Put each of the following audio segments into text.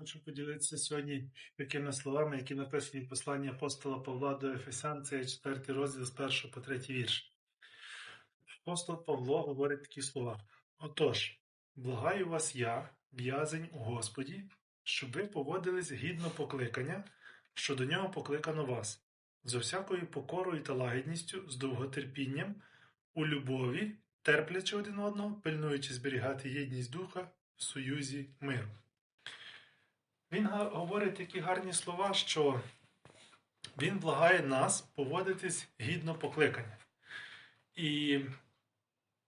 Хочу поділитися сьогодні такими словами, які написані в посланні апостола Павла до Ефесян, це є 4 розділ з 1 по 3 вірш. Апостол Павло говорить такі слова. Отож, благаю вас я, в'язень у Господі, щоб ви поводились гідно покликання, що до нього покликано вас, з всякою покорою та лагідністю, з довготерпінням, у любові, терплячи один одного, пильнуючи зберігати єдність духа в союзі миру. Він говорить такі гарні слова, що він благає нас поводитись гідно покликання. І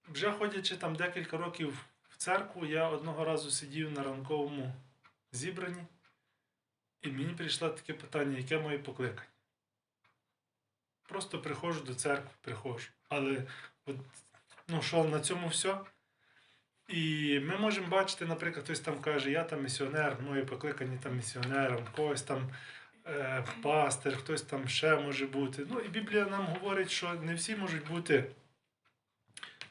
вже ходячи там декілька років в церкву, я одного разу сидів на ранковому зібранні, і мені прийшло таке питання, яке моє покликання. Просто приходжу до церкви, приходжу. Але от, ну що, на цьому все? І ми можемо бачити, наприклад, хтось там каже, я там місіонер, моє покликання там місіонером, когось там е, пастир, хтось там ще може бути. Ну і Біблія нам говорить, що не всі можуть бути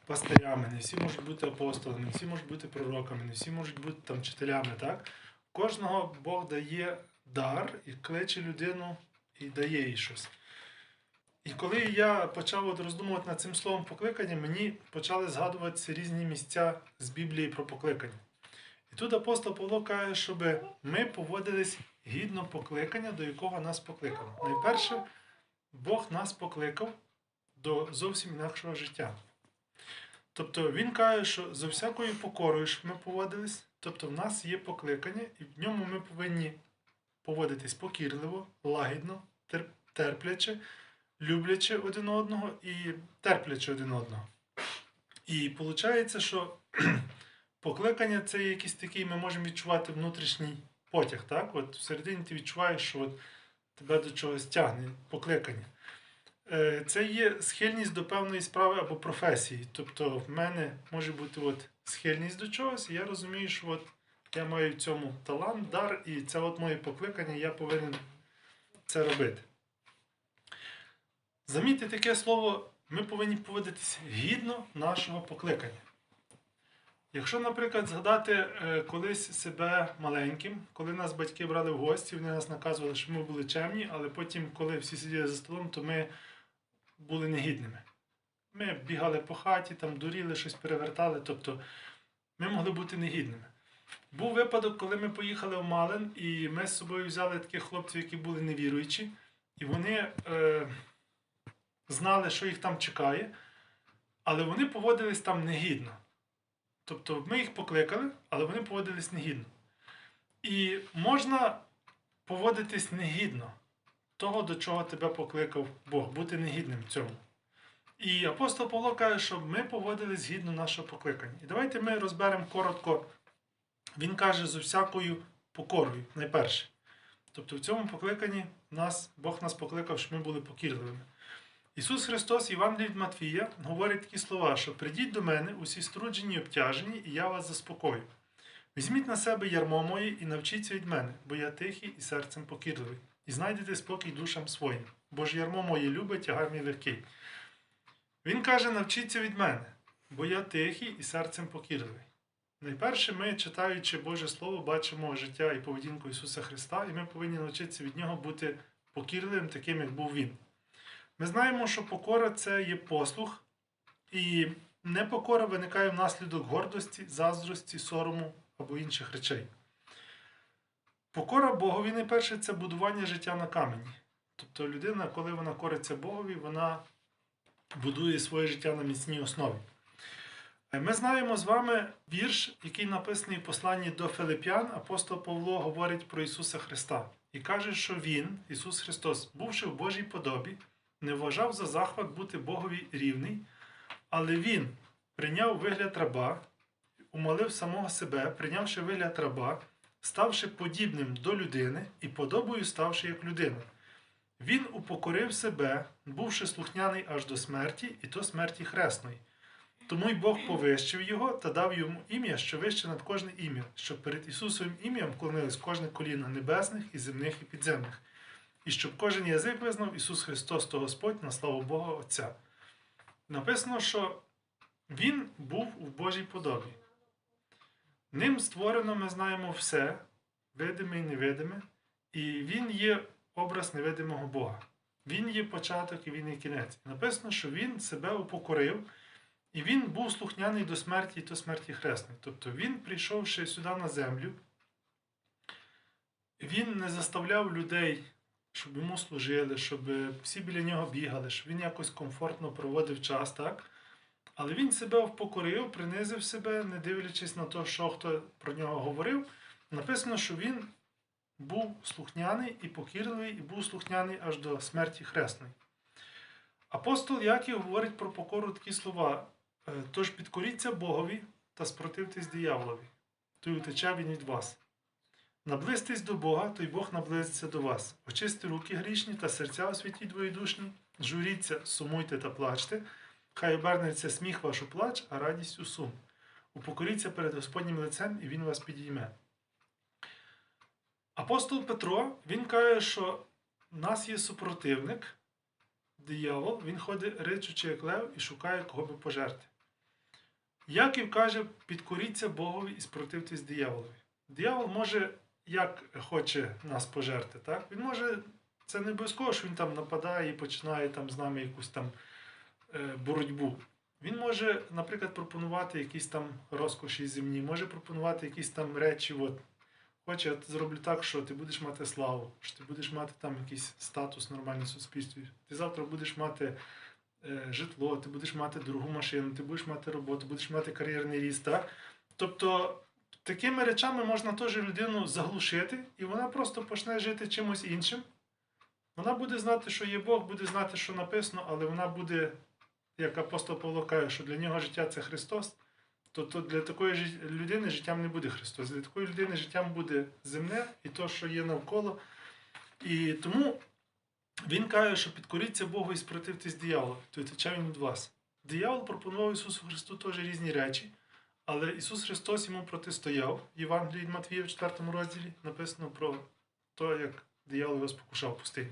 пастирями, не всі можуть бути апостолами, не всі можуть бути пророками, не всі можуть бути там вчителями. Так? Кожного Бог дає дар і кличе людину і дає їй щось. І коли я почав от роздумувати над цим словом покликання, мені почали згадуватися різні місця з Біблії про покликання. І тут апостол Павло каже, щоб ми поводились гідно покликання, до якого нас покликано. Найперше, Бог нас покликав до зовсім інакшого життя. Тобто він каже, що за всякою покорою, щоб ми поводились, тобто в нас є покликання, і в ньому ми повинні поводитись покірливо, лагідно, тер- терпляче, люблячи один одного і терплячи один одного. І виходить, що покликання це якийсь такий, ми можемо відчувати внутрішній потяг. Так? От всередині ти відчуваєш, що от тебе до чогось тягне, покликання. Е, Це є схильність до певної справи або професії. Тобто в мене може бути от схильність до чогось, і я розумію, що от я маю в цьому талант, дар, і це от моє покликання, я повинен це робити. Замітьте таке слово, ми повинні поводитися гідно нашого покликання. Якщо, наприклад, згадати е, колись себе маленьким, коли нас батьки брали в гості, вони нас наказували, що ми були чемні, але потім, коли всі сиділи за столом, то ми були негідними. Ми бігали по хаті, там дуріли, щось перевертали, тобто ми могли бути негідними. Був випадок, коли ми поїхали в Малин, і ми з собою взяли таких хлопців, які були невіруючі, і вони е, знали, що їх там чекає, але вони поводились там негідно. Тобто ми їх покликали, але вони поводились негідно. І можна поводитись негідно того, до чого тебе покликав Бог, бути негідним в цьому. І апостол Павло каже, щоб ми поводились згідно нашого покликання. І давайте ми розберемо коротко. Він каже з всякою покорою, найперше. Тобто в цьому покликанні нас, Бог нас покликав, щоб ми були покірливими. Ісус Христос, Євангелій від Матвія, говорить такі слова, що придіть до мене усі струджені й обтяжені, і я вас заспокою. Візьміть на себе ярмо моє і навчіться від мене, бо я тихий і серцем покірливий, і знайдете спокій душам своїм, бо ж ярмо моє любить, тягар мій легкий. Він каже: навчіться від мене, бо я тихий і серцем покірливий. Найперше, ми, читаючи Боже Слово, бачимо життя і поведінку Ісуса Христа, і ми повинні навчитися від Нього бути покірливим, таким, як був Він. Ми знаємо, що покора це є послух, і непокора виникає внаслідок гордості, заздрості, сорому або інших речей. Покора Богові найперше це будування життя на камені. Тобто людина, коли вона кориться Богові, вона будує своє життя на міцній основі. Е, Ми знаємо з вами вірш, який написаний в посланні до Филип'ян. Апостол Павло говорить про Ісуса Христа і каже, що Він, Ісус Христос, бувши в Божій подобі, не вважав за захват бути Богові рівний, але Він прийняв вигляд раба, умолив самого себе, прийнявши вигляд раба, ставши подібним до людини і подобою ставши як людина. Він упокорив себе, бувши слухняний аж до смерті, і то смерті хресної. Тому й Бог повищив його та дав йому ім'я, що вище над кожне ім'я, щоб перед Ісусовим ім'ям вклонилось кожне коліно небесних і земних і підземних, і щоб кожен язик визнав Ісус Христос то Господь на славу Бога Отця. Написано, що Він був у Божій подобі. Ним створено, ми знаємо все, видиме і невидиме, і він є образ невидимого Бога. Він є початок і він є кінець. Написано, що він себе упокорив, і він був слухняний до смерті і до смерті хресної. Тобто він, прийшовши сюди на землю, він не заставляв людей, щоб йому служили, щоб всі біля нього бігали, щоб він якось комфортно проводив час, так? Але він себе впокорив, принизив себе, не дивлячись на те, що хто про нього говорив. Написано, що він був слухняний і покірливий, і був слухняний аж до смерті хресної. Апостол Яків говорить про покору такі слова: «Е, тож підкоріться Богові та спротивтесь дияволові, то й утече він від вас. Наблизьтесь до Бога, то й Бог наблизиться до вас. Очисти руки грішні та серця освяті двоєдушні, журіться, сумуйте та плачте, хай обернеться сміх ваш у плач, а радість у сум. Упокоріться перед Господнім лицем, і Він вас підійме. Апостол Петро, він каже, що в нас є супротивник, диявол, він ходить ричучи як лев і шукає, кого би пожерти. Яків каже, підкоріться Богові і спротивтесь дияволові. Диявол може, як хоче нас пожерти, так? Він може, це не обов'язково, що він там нападає і починає там з нами якусь там е, боротьбу. Він може, наприклад, пропонувати якісь там розкоші земні, може пропонувати якісь там речі. От, Хоче, я зроблю так, що ти будеш мати славу, що ти будеш мати там якийсь статус нормальний в суспільстві. Ти завтра будеш мати е, житло, ти будеш мати дорогу машину, ти будеш мати роботу, будеш мати кар'єрний ріст. Так? Тобто такими речами можна теж людину заглушити, і вона просто почне жити чимось іншим. Вона буде знати, що є Бог, буде знати, що написано, але вона буде, як апостол Павло каже, що для нього життя це Христос. То, для такої людини життям не буде Христос. Для такої людини життям буде земне і то, що є навколо. І тому він каже, що підкоріться Богу і спротивтесь дияволу, то тече він від вас. Диявол пропонував Ісусу Христу теж різні речі, але Ісус Христос йому протистояв. В Євангелії Матвія в 4 розділі написано про те, як диявол його спокушав в пустині.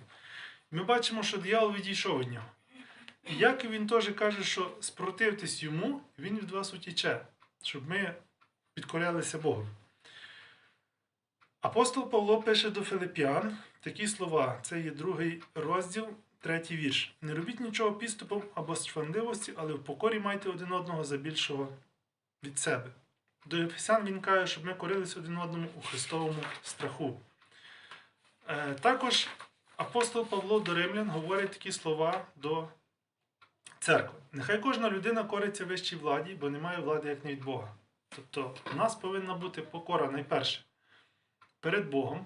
Ми бачимо, що диявол відійшов від нього. І як він теж каже, що спротивтесь йому, він від вас утіче, щоб ми підкорялися Богу. Апостол Павло пише до Филип'ян такі слова. Це є другий розділ, третій вірш. Не робіть нічого підступом або з але в покорі майте один одного за більшого від себе. До Ефесян він каже, щоб ми корилися один одному у Христовому страху. Е, також апостол Павло до Римлян говорить такі слова до церкви. Нехай кожна людина кориться вищій владі, бо немає влади як не від Бога. Тобто, у нас повинна бути покора найперше перед Богом.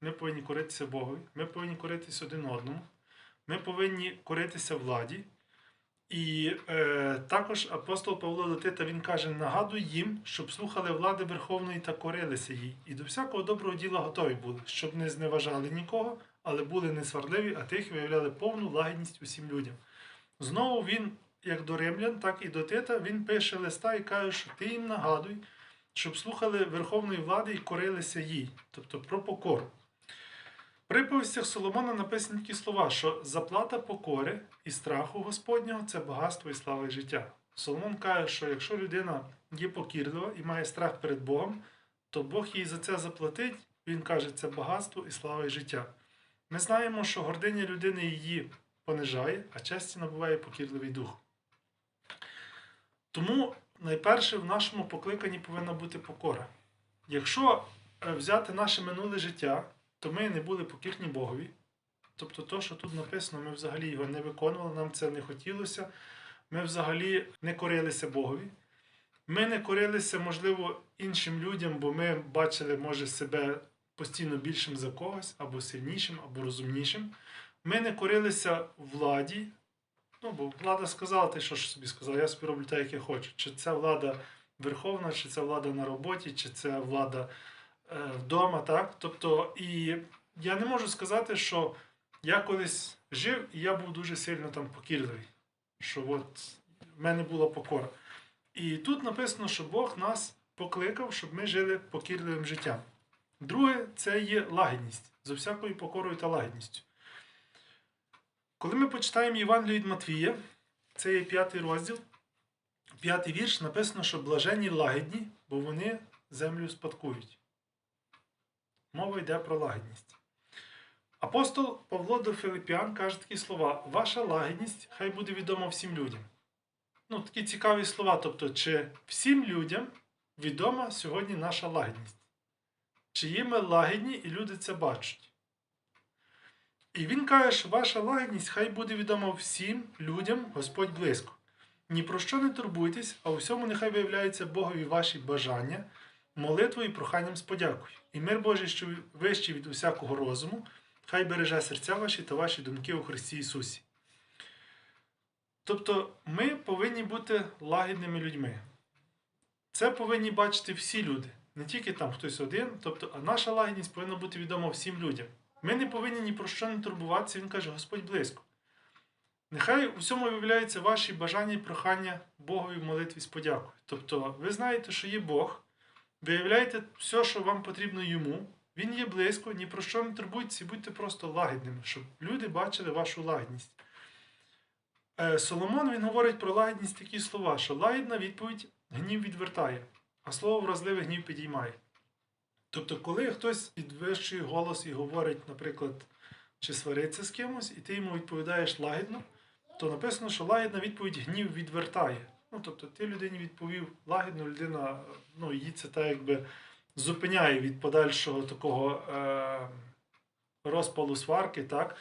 Ми повинні коритися Богові, ми повинні коритися один одному, ми повинні коритися владі. І е, також апостол Павло до Тита він каже: нагадуй їм, щоб слухали влади Верховної та корилися їй, і до всякого доброго діла готові були, щоб не зневажали нікого, але були не сварливі, а тих виявляли повну лагідність усім людям. Знову він, як до римлян, так і до Тита, він пише листа і каже, що ти їм нагадуй, щоб слухали верховної влади і корилися їй, тобто про покору. Приповістях Соломона написані такі слова, що заплата покори і страху Господнього це багатство і слава і життя. Соломон каже, що якщо людина є покірлива і має страх перед Богом, то Бог їй за це заплатить. Він каже, це багатство і слава і життя. Ми знаємо, що гординя людини її понижає, а честі набуває покірливий дух. Тому найперше в нашому покликанні повинна бути покора. Якщо е, взяти наше минуле життя, то ми не були покірні Богові. Тобто, то, що тут написано, ми взагалі його не виконували, нам це не хотілося. Ми взагалі не корилися Богові. Ми не корилися, можливо, іншим людям, бо ми бачили, може, себе постійно більшим за когось, або сильнішим, або розумнішим. Ми не корилися владі. Ну, бо влада сказала, ти що ж собі сказав, я собі роблю так, як я хочу. Чи це влада верховна, чи це влада на роботі, чи це влада вдома, так? Тобто, і я не можу сказати, що я колись жив і я був дуже сильно там покірливий. Що от в мене була покора. І тут написано, що Бог нас покликав, щоб ми жили покірливим життям. Друге, це є лагідність з всякою покорою та лагідністю. Коли ми почитаємо Євангелію від Матвія, це є п'ятий розділ, п'ятий вірш, написано, що блаженні лагідні, бо вони землю спадкують. Мова йде про лагідність. Апостол Павло до Филиппіан каже такі слова: Ваша лагідність хай буде відома всім людям. Ну, такі цікаві слова. Тобто, чи всім людям відома сьогодні наша лагідність? Чи є ми лагідні і люди це бачать? І він каже, що ваша лагідність хай буде відома всім людям, Господь близько. Ні про що не турбуйтесь, а у всьому нехай виявляються Богові ваші бажання, молитвою і проханням з подякою. І мир Божий, що вищий від усякого розуму, хай береже серця ваші та ваші думки у Христі Ісусі. Тобто ми повинні бути лагідними людьми. Це повинні бачити всі люди, не тільки там хтось один. Тобто, а наша лагідність повинна бути відома всім людям. Ми не повинні ні про що не турбуватися, він каже, Господь близько. Нехай у всьому виявляються ваші бажання і прохання Богові в молитві з подякою. Тобто, ви знаєте, що є Бог, виявляєте все, що вам потрібно йому. Він є близько, ні про що не турбуйтеся, будьте просто лагідними, щоб люди бачили вашу лагідність. Е, Соломон він говорить про лагідність такі слова, що лагідна відповідь гнів відвертає, а слово вразливе гнів підіймає. Тобто, коли хтось підвищує голос і говорить, наприклад, чи свариться з кимось, і ти йому відповідаєш лагідно, то написано, що лагідна відповідь гнів відвертає. Ну, тобто, ти людині відповів лагідно, людина, ну, її це так якби зупиняє від подальшого такого е- розпалу сварки, так?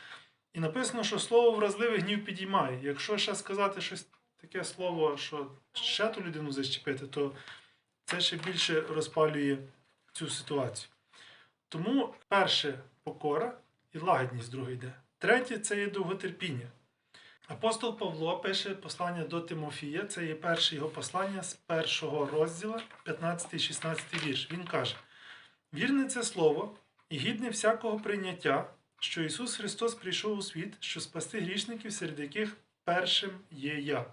І написано, що слово вразливе гнів підіймає. Якщо ще сказати щось таке слово, що ще ту людину защепити, то це ще більше розпалює цю ситуацію. Тому перше покора і лагідність друге йде. Третє це є довготерпіння. Апостол Павло пише послання до Тимофія, це є перше його послання з першого розділу, 15-16 вірш. Він каже: Вірне це слово і гідне всякого прийняття, що Ісус Христос прийшов у світ, що спасти грішників, серед яких першим є я.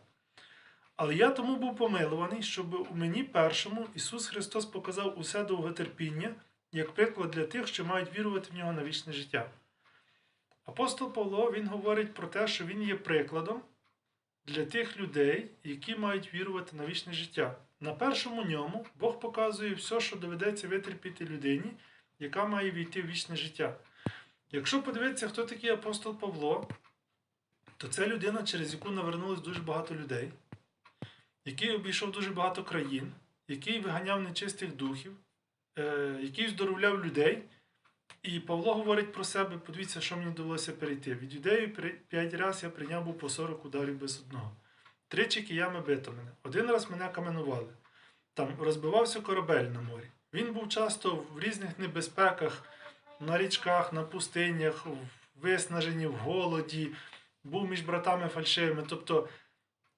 Але я тому був помилуваний, щоб у мені першому Ісус Христос показав усе довготерпіння, як приклад для тих, що мають вірувати в нього на вічне життя. Апостол Павло він говорить про те, що він є прикладом для тих людей, які мають вірувати на вічне життя. На першому ньому Бог показує все, що доведеться витерпіти людині, яка має війти в вічне життя. Якщо подивитися, хто такий апостол Павло, то це людина, через яку навернулось дуже багато людей, який обійшов дуже багато країн, який виганяв нечистих духів, е, який здоровляв людей. І Павло говорить про себе: подивіться, що мені довелося перейти. Від юдеї п'ять разів я прийняв був по 40 ударів без одного. Тричі киями бито мене. Один раз мене каменували. Там розбивався корабель на морі. Він був часто в різних небезпеках, на річках, на пустинях, в виснаженні, в голоді, був між братами фальшивими. Тобто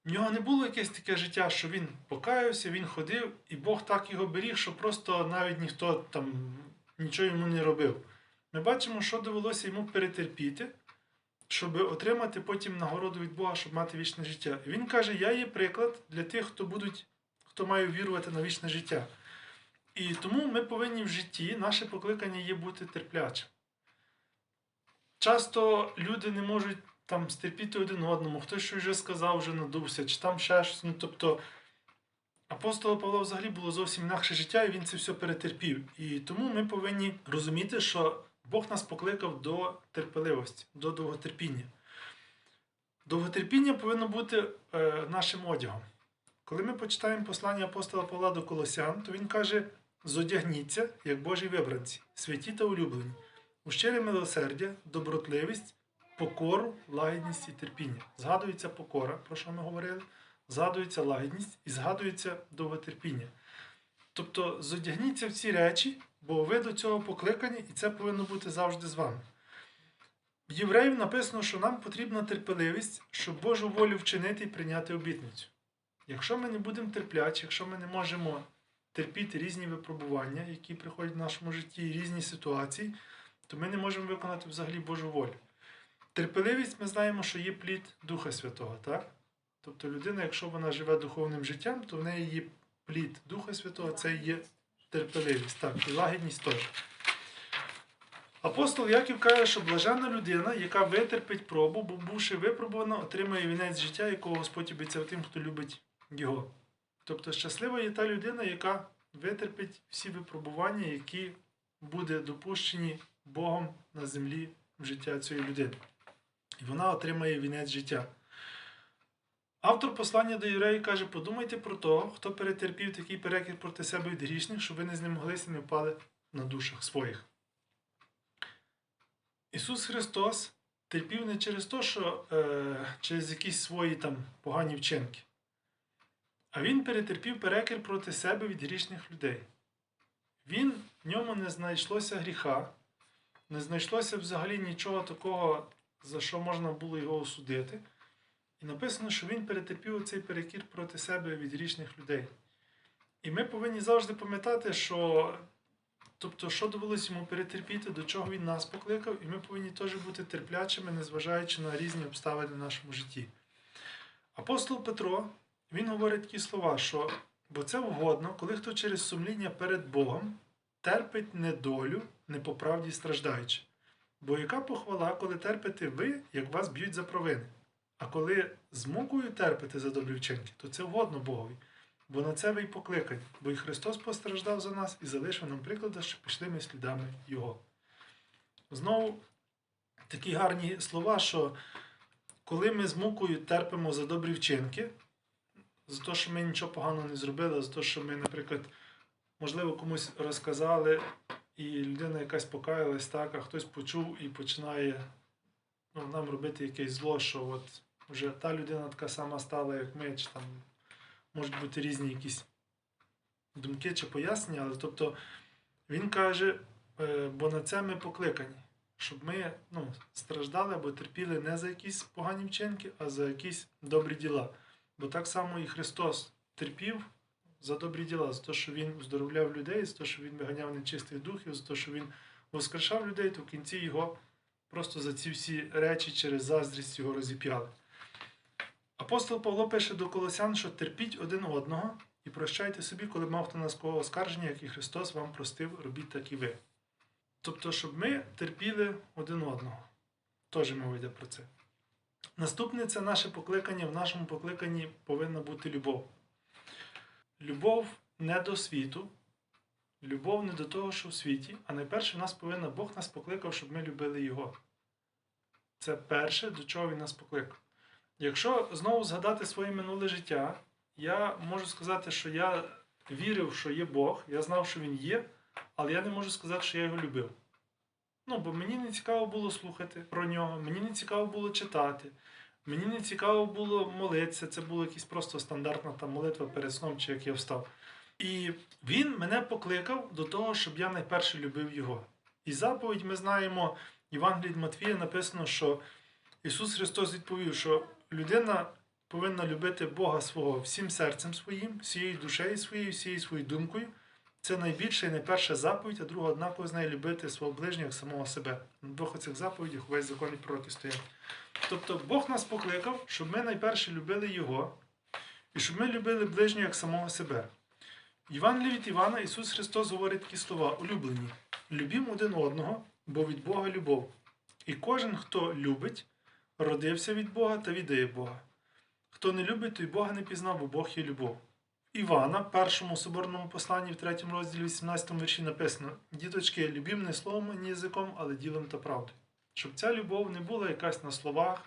в нього не було якесь таке життя, що він покаявся, він ходив, і Бог так його беріг, що просто навіть ніхто там нічого йому не робив. Ми бачимо, що довелося йому перетерпіти, щоб отримати потім нагороду від Бога, щоб мати вічне життя. І він каже: Я є приклад для тих, хто будуть, хто має вірувати на вічне життя. І тому ми повинні в житті, наше покликання є бути терплячим. Часто люди не можуть там стерпіти один одному, хтось щось вже сказав, вже надувся, чи там ще щось. Ну, тобто апостола Павла взагалі було зовсім інакше життя, і він це все перетерпів. І тому ми повинні розуміти, що Бог нас покликав до терпеливості, до довготерпіння. Довготерпіння повинно бути е, нашим одягом. Коли ми почитаємо послання апостола Павла до Колосян, то він каже: зодягніться, як Божі вибранці, святі та улюблені, у щире милосердя, добротливість, покору, лагідність і терпіння. Згадується покора, про що ми говорили, згадується лагідність і згадується довготерпіння. Тобто зодягніться в ці речі, бо ви до цього покликані, і це повинно бути завжди з вами. В євреїв написано, що нам потрібна терпеливість, щоб Божу волю вчинити і прийняти обітницю. Якщо ми не будемо терплячі, якщо ми не можемо терпіти різні випробування, які приходять в нашому житті, різні ситуації, то ми не можемо виконати взагалі Божу волю. Терпеливість ми знаємо, що є плід Духа Святого, так? Тобто людина, якщо вона живе духовним життям, то в неї є плід Духа Святого, це є терпеливість, так, і лагідність теж. Апостол Яків каже, що блаженна людина, яка витерпить пробу, бо бувши випробувана, отримає вінець життя, якого Господь обіцяв тим, хто любить його. Тобто щаслива є та людина, яка витерпить всі випробування, які буде допущені Богом на землі в життя цієї людини. І вона отримає вінець життя. Автор послання до євреїв каже: подумайте про того, хто перетерпів такий перекір проти себе від грішних, щоб ви не знемоглися і не впали на душах своїх. Ісус Христос терпів не через те, що е, через якісь свої там погані вчинки, а Він перетерпів перекір проти себе від грішних людей. Він в ньому не знайшлося гріха, не знайшлося взагалі нічого такого, за що можна було його осудити. І написано, що він перетерпів цей перекір проти себе від грішних людей. І ми повинні завжди пам'ятати, що тобто, що довелося йому перетерпіти, до чого він нас покликав, і ми повинні теж бути терплячими, незважаючи на різні обставини в нашому житті. Апостол Петро він говорить такі слова, що бо це вгодно, коли хто через сумління перед Богом терпить недолю, не по правді страждаючи. Бо яка похвала, коли терпите ви, як вас б'ють за провини? А коли з мукою терпите за добрі вчинки, то це вгодно Богові. Бо на це ви й покликані, бо і Христос постраждав за нас і залишив нам приклади, що пішли ми слідами Його. Знову такі гарні слова, що коли ми з мукою терпимо за добрі вчинки, за те, що ми нічого поганого не зробили, за те, що ми, наприклад, можливо, комусь розказали, і людина якась покаялась так, а хтось почув і починає ну, нам робити якесь зло, що от вже та людина така сама стала, як ми, чи там можуть бути різні якісь думки чи пояснення, але тобто він каже, е, бо на це ми покликані, щоб ми ну, страждали або терпіли не за якісь погані вчинки, а за якісь добрі діла. Бо так само і Христос терпів за добрі діла, за те, що Він оздоровляв людей, за те, що Він виганяв нечистих духів, за те, що Він воскрешав людей, то в кінці його просто за ці всі речі через заздрість його розіп'яли. Апостол Павло пише до Колосян, що терпіть один одного і прощайте собі, коли мав хто на кого оскарження, як і Христос вам простив, робіть так і ви. Тобто, щоб ми терпіли один одного. Теж мова про це. Наступне це наше покликання. В нашому покликанні повинна бути любов. Любов не до світу, любов не до того, що в світі, а найперше в нас повинна Бог нас покликав, щоб ми любили Його. Це перше, до чого Він нас покликав. Якщо знову згадати своє минуле життя, я можу сказати, що я вірив, що є Бог, я знав, що Він є, але я не можу сказати, що я його любив. Ну, бо мені не цікаво було слухати про нього, мені не цікаво було читати, мені не цікаво було молитися. Це була якась просто стандартна там молитва перед сном, чи як я встав. І він мене покликав до того, щоб я найперше любив його. І заповідь ми знаємо, в Євангелії Матвія написано, що Ісус Христос відповів, що людина повинна любити Бога свого всім серцем своїм, всією душею своєю, всією своєю думкою. Це найбільша і найперша заповідь, а друга однаково з нею любити свого ближнього як самого себе. На двох оцих заповідях увесь закон і пророки стоять. Тобто Бог нас покликав, щоб ми найперше любили Його, і щоб ми любили ближнього як самого себе. Євангелії від Івана Ісус Христос говорить такі слова: улюблені, любім один одного, бо від Бога любов. І кожен, хто любить, родився від Бога та віддає Бога. Хто не любить, той Бога не пізнав, бо Бог є любов. Івана, першому соборному посланні в 3 розділі 18 вірші написано: Діточки, любім не словом, ні язиком, але ділом та правдою. Щоб ця любов не була якась на словах,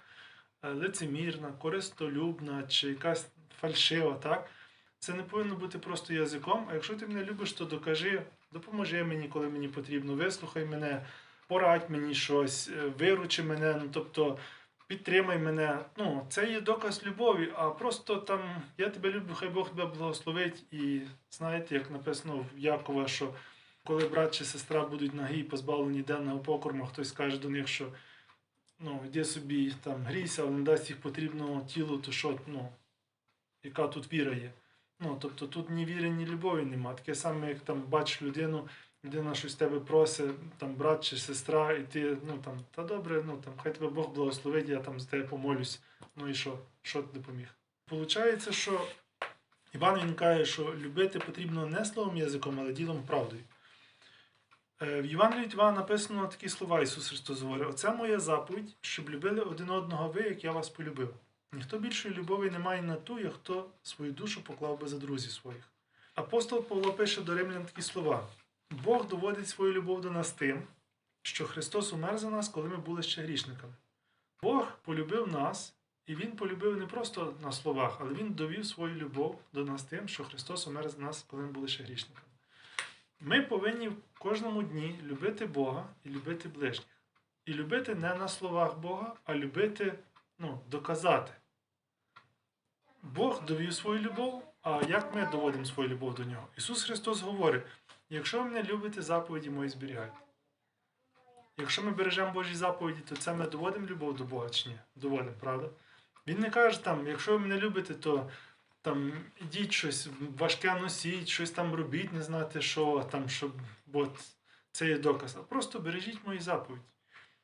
е, лицемірна, користолюбна чи якась фальшива, так? Це не повинно бути просто язиком. А якщо ти мене любиш, то докажи, допоможи мені, коли мені потрібно, вислухай мене, порадь мені щось, е, виручи мене. Ну, тобто підтримай мене. Ну, це є доказ любові, а просто там я тебе люблю, хай Бог тебе благословить. І знаєте, як написано в Якова, що коли брат чи сестра будуть нагі і позбавлені денного покорму, хтось каже до них, що ну, йди собі там грійся, але не дасть їх потрібного тілу, то що, ну, яка тут віра є? Ну, тобто тут ні віри, ні любові нема. Таке саме, як там бачиш людину, людина щось з тебе просить, там брат чи сестра, і ти, ну там, та добре, ну там, хай тебе Бог благословить, я там за тебе помолюсь. Ну і що? Що ти допоміг? Получається, що Іван він каже, що любити потрібно не словом язиком, але ділом правдою. Е, В Євангелії від Івана написано такі слова Ісус Христос говорить: Оце моя заповідь, щоб любили один одного ви, як я вас полюбив. Ніхто більшої любові не має на ту, як хто свою душу поклав би за друзів своїх. Апостол Павло пише до римлян такі слова: Бог доводить свою любов до нас тим, що Христос умер за нас, коли ми були ще грішниками. Бог полюбив нас, і Він полюбив не просто на словах, але Він довів свою любов до нас тим, що Христос умер за нас, коли ми були ще грішниками. Ми повинні в кожному дні любити Бога і любити ближніх. І любити не на словах Бога, а любити, ну, доказати. Бог довів свою любов, а як ми доводимо свою любов до нього? Ісус Христос говорить: якщо ви мене любите, заповіді мої зберігайте. Якщо ми бережемо Божі заповіді, то це ми доводимо любов до Бога чи ні? Доводимо, правда? Він не каже, там, якщо ви мене любите, то там ідіть щось важке носіть, щось там робіть, не знати що, там, щоб, бо це є доказ. А просто бережіть мої заповіді.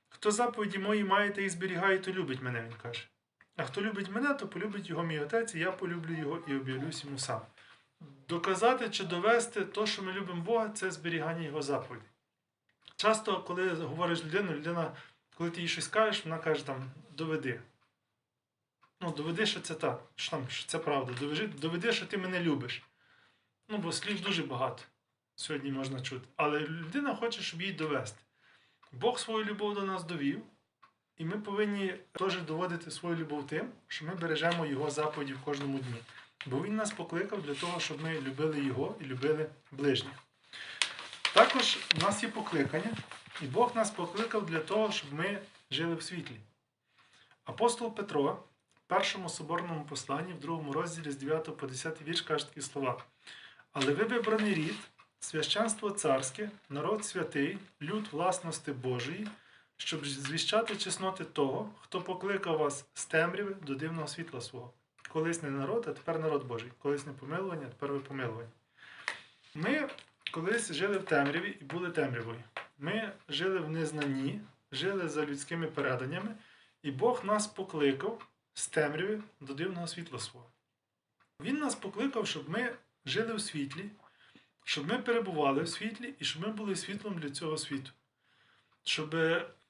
Хто заповіді мої маєте і зберігає, то любить мене, він каже. А хто любить мене, то полюбить його мій отець, і я полюблю його і об'явлюсь йому сам. Доказати чи довести те, що ми любимо Бога, це зберігання його заповідей. Часто, коли говориш з людиною, людина, коли ти їй щось кажеш, вона каже там доведи. Ну, доведи, що це так, що, там, що це правда. Доведи, доведи, що ти мене любиш. Ну, бо слів дуже багато сьогодні можна чути. Але людина хоче, щоб їй довести. Бог свою любов до нас довів, і ми повинні теж доводити свою любов тим, що ми бережемо Його заповіді в кожному дні. Бо Він нас покликав для того, щоб ми любили Його і любили ближніх. Також у нас є покликання, і Бог нас покликав для того, щоб ми жили в світлі. Апостол Петро в першому соборному посланні, в другому розділі з 9 по 10 вірш каже такі слова. Але ви вибраний рід, священство царське, народ святий, люд власності Божої, щоб звіщати чесноти того, хто покликав вас з темряви до дивного світла свого. Колись не народ, а тепер народ Божий. Колись не помилування, а тепер ви помилувані. Ми колись жили в темряві і були темрявою. Ми жили в незнанні, жили за людськими переданнями, і Бог нас покликав з темряви до дивного світла свого. Він нас покликав, щоб ми жили у світлі, щоб ми перебували в світлі і щоб ми були світлом для цього світу. Щоб,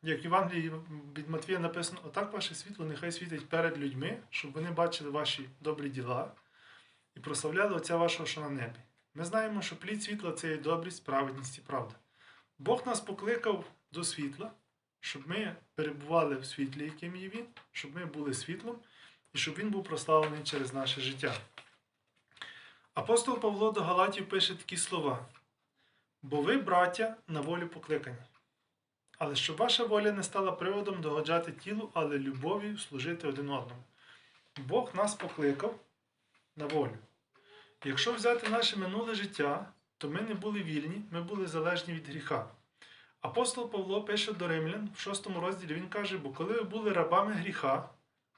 як в Євангелії від Матвія написано, отак ваше світло нехай світить перед людьми, щоб вони бачили ваші добрі діла і прославляли Отця вашого, що на небі. Ми знаємо, що плід світла це є добрість, праведність і правда. Бог нас покликав до світла, щоб ми перебували в світлі, яким є Він, щоб ми були світлом і щоб Він був прославлений через наше життя. Апостол Павло до Галатів пише такі слова: Бо ви, браття, на волю покликані. Але щоб ваша воля не стала приводом догоджати тілу, але любов'ю служити один одному. Бог нас покликав на волю. Якщо взяти наше минуле життя, то ми не були вільні, ми були залежні від гріха. Апостол Павло пише до римлян в 6 розділі, він каже: бо коли ви були рабами гріха,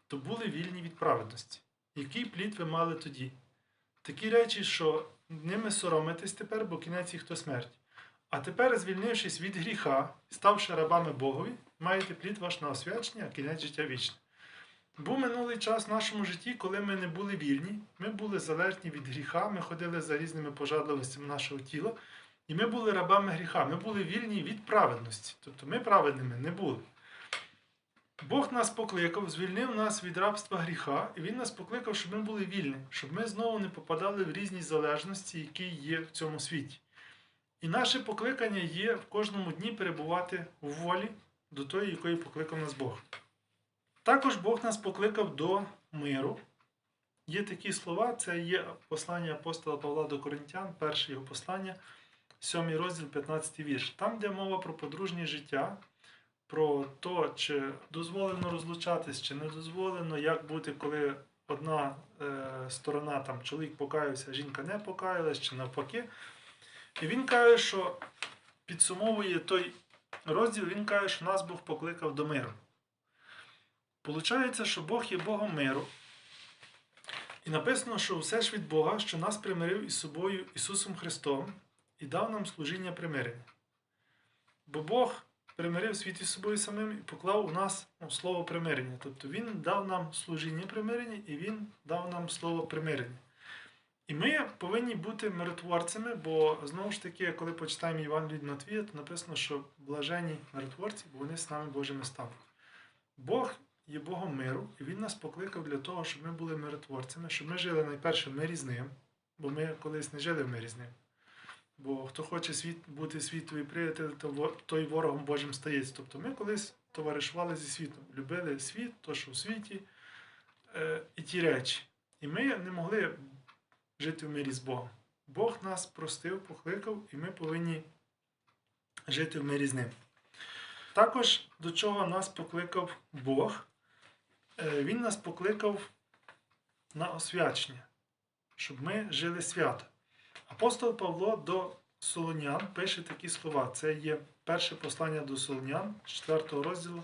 то були вільні від праведності. Який плід ви мали тоді? Такі речі, що ними соромитесь тепер, бо кінець їх то смерть. А тепер, звільнившись від гріха, ставши рабами Богові, маєте плід ваш на освячення, а кінець життя вічне. Був минулий час в нашому житті, коли ми не були вільні, ми були залежні від гріха, ми ходили за різними пожадливостями нашого тіла, і ми були рабами гріха, ми були вільні від праведності. Тобто ми праведними не були. Бог нас покликав, звільнив нас від рабства гріха, і Він нас покликав, щоб ми були вільні, щоб ми знову не попадали в різні залежності, які є в цьому світі. І наше покликання є в кожному дні перебувати у волі до тої, якої покликав нас Бог. Також Бог нас покликав до миру. Є такі слова, це є послання апостола Павла до Коринтян, перше його послання, 7 розділ, 15 вірш. Там, де мова про подружнє життя, про те, чи дозволено розлучатись, чи не дозволено, як бути, коли одна е, сторона, там чоловік покаявся, жінка не покаялась, чи навпаки. І він каже, що підсумовує той розділ, він каже, що нас Бог покликав до миру. Получається, що Бог є Богом миру. І написано, що все ж від Бога, що нас примирив із собою Ісусом Христом і дав нам служіння примирення. Бо Бог примирив світ із собою самим і поклав у нас ну, слово примирення. Тобто Він дав нам служіння примирення і Він дав нам слово примирення. І ми повинні бути миротворцями, бо знову ж таки, коли почитаємо Євангелію від Матвія, то написано, що блажені миротворці, бо вони з нами Божими стануть. Бог є Богом миру, і Він нас покликав для того, щоб ми були миротворцями, щоб ми жили найперше в мирі з ним, бо ми колись не жили в мирі з ним. Бо хто хоче світ, бути світовий приятелем, то той ворогом Божим стається. Тобто ми колись товаришували зі світом, любили світ, то, що в світі, е, і ті речі. І ми не могли жити в мирі з Богом. Бог нас простив, покликав, і ми повинні жити в мирі з ним. Також до чого нас покликав Бог, Е, Він нас покликав на освячення, щоб ми жили свято. Апостол Павло до Солонян пише такі слова. Це є перше послання до Солонян, 4 розділу,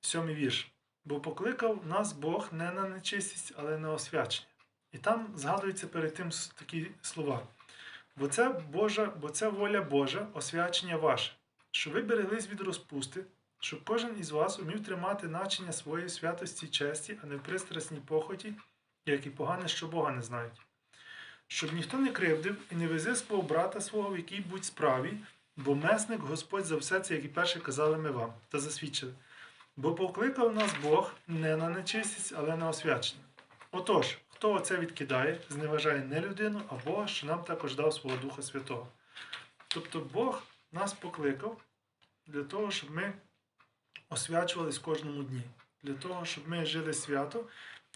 7 вірш. Бо покликав нас Бог не на нечистість, але на освячення. І там згадуються перед тим такі слова. Бо це Божа, бо це воля Божа, освячення ваше, що ви береглись від розпусти, щоб кожен із вас умів тримати начення своєї святості честі, а не в пристрасній похоті, як і погане, що Бога не знають. Щоб ніхто не кривдив і не визискував брата свого в якій будь справі, бо месник Господь за все це, як і перше казали ми вам, та засвідчили. Бо покликав нас Бог не на нечистість, але на освячення. Отож, хто оце відкидає, зневажає не людину, а Бога, що нам також дав свого Духа Святого. Тобто Бог нас покликав для того, щоб ми освячувались кожному дні, для того, щоб ми жили свято,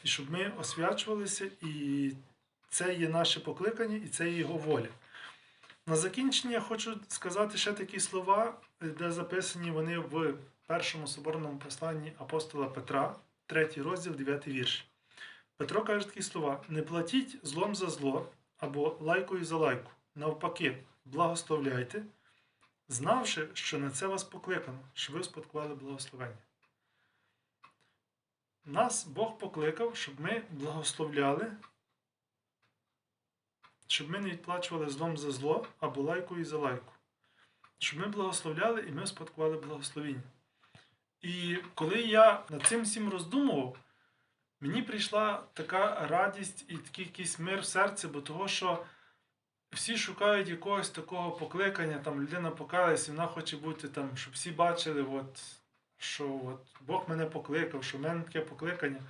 і щоб ми освячувалися, і це є наше покликання, і це є Його воля. На закінчення я хочу сказати ще такі слова, де записані вони в першому соборному посланні апостола Петра, 3 розділ, 9 вірш. Петро каже такі слова: не платіть злом за зло або лайкою за лайку. Навпаки, благословляйте, знавши, що на це вас покликано, що ви спадкували благословення. Нас Бог покликав, щоб ми благословляли, щоб ми не відплачували злом за зло або лайкою за лайку. Щоб ми благословляли і ми спадкували благословіння. І коли я над цим всім роздумував, мені прийшла така радість і такий якийсь мир в серці, бо того, що всі шукають якогось такого покликання, там людина покаялась, вона хоче бути там, щоб всі бачили, от, що от, Бог мене покликав, що в мене таке покликання.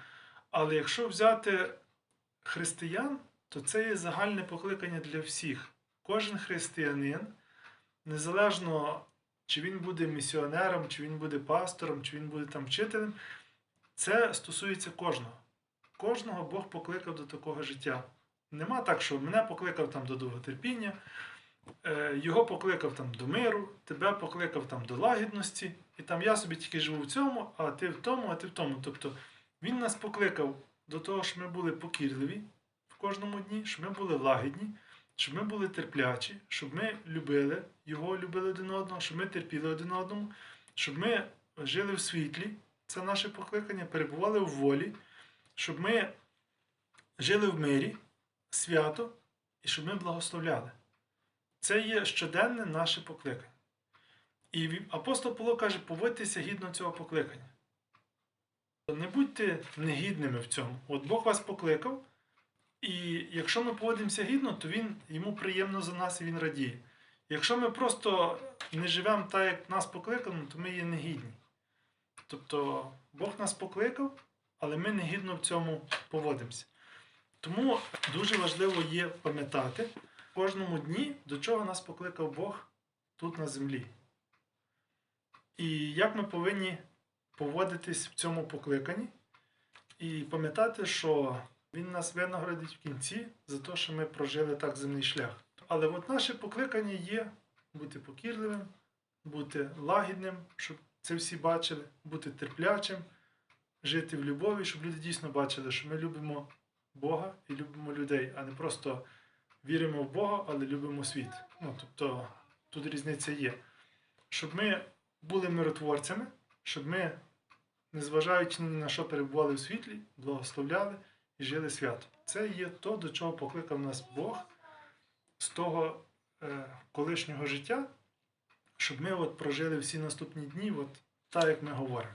Але якщо взяти християн, то це є загальне покликання для всіх. Кожен християнин, незалежно чи він буде місіонером, чи він буде пастором, чи він буде там вчителем, це стосується кожного. Кожного Бог покликав до такого життя. Нема так, що мене покликав там до довготерпіння, е, його покликав там до миру, тебе покликав там до лагідності, і там я собі тільки живу в цьому, а ти в тому, а ти в тому. Тобто він нас покликав до того, щоб ми були покірливі в кожному дні, щоб ми були лагідні, щоб ми були терплячі, щоб ми любили його, любили один одного, щоб ми терпіли один одному, щоб ми жили в світлі. Це наше покликання, перебували в волі, щоб ми жили в мирі, свято і щоб ми благословляли. Це є щоденне наше покликання. І апостол Павло каже, поводьтеся гідно цього покликання. Не будьте негідними в цьому. От Бог вас покликав, і якщо ми поводимося гідно, то він, йому приємно за нас і він радіє. Якщо ми просто не живемо так, як нас покликано, то ми є негідні. Тобто Бог нас покликав, але ми негідно в цьому поводимося. Тому дуже важливо є пам'ятати кожному дні, до чого нас покликав Бог тут на землі. І як ми повинні поводитись в цьому покликанні, і пам'ятати, що Він нас винагородить в кінці за те, що ми прожили так земний шлях. Але от наше покликання є бути покірливим, бути лагідним, щоб це всі бачили, бути терплячим, жити в любові, щоб люди дійсно бачили, що ми любимо Бога і любимо людей, а не просто віримо в Бога, але любимо світ. Ну, тобто тут різниця є. Щоб ми були миротворцями, щоб ми, незважаючи ні на що перебували в світлі, благословляли і жили свято. Це є то, до чого покликав нас Бог з того е, колишнього життя, щоб ми от прожили всі наступні дні, от так, як ми говоримо.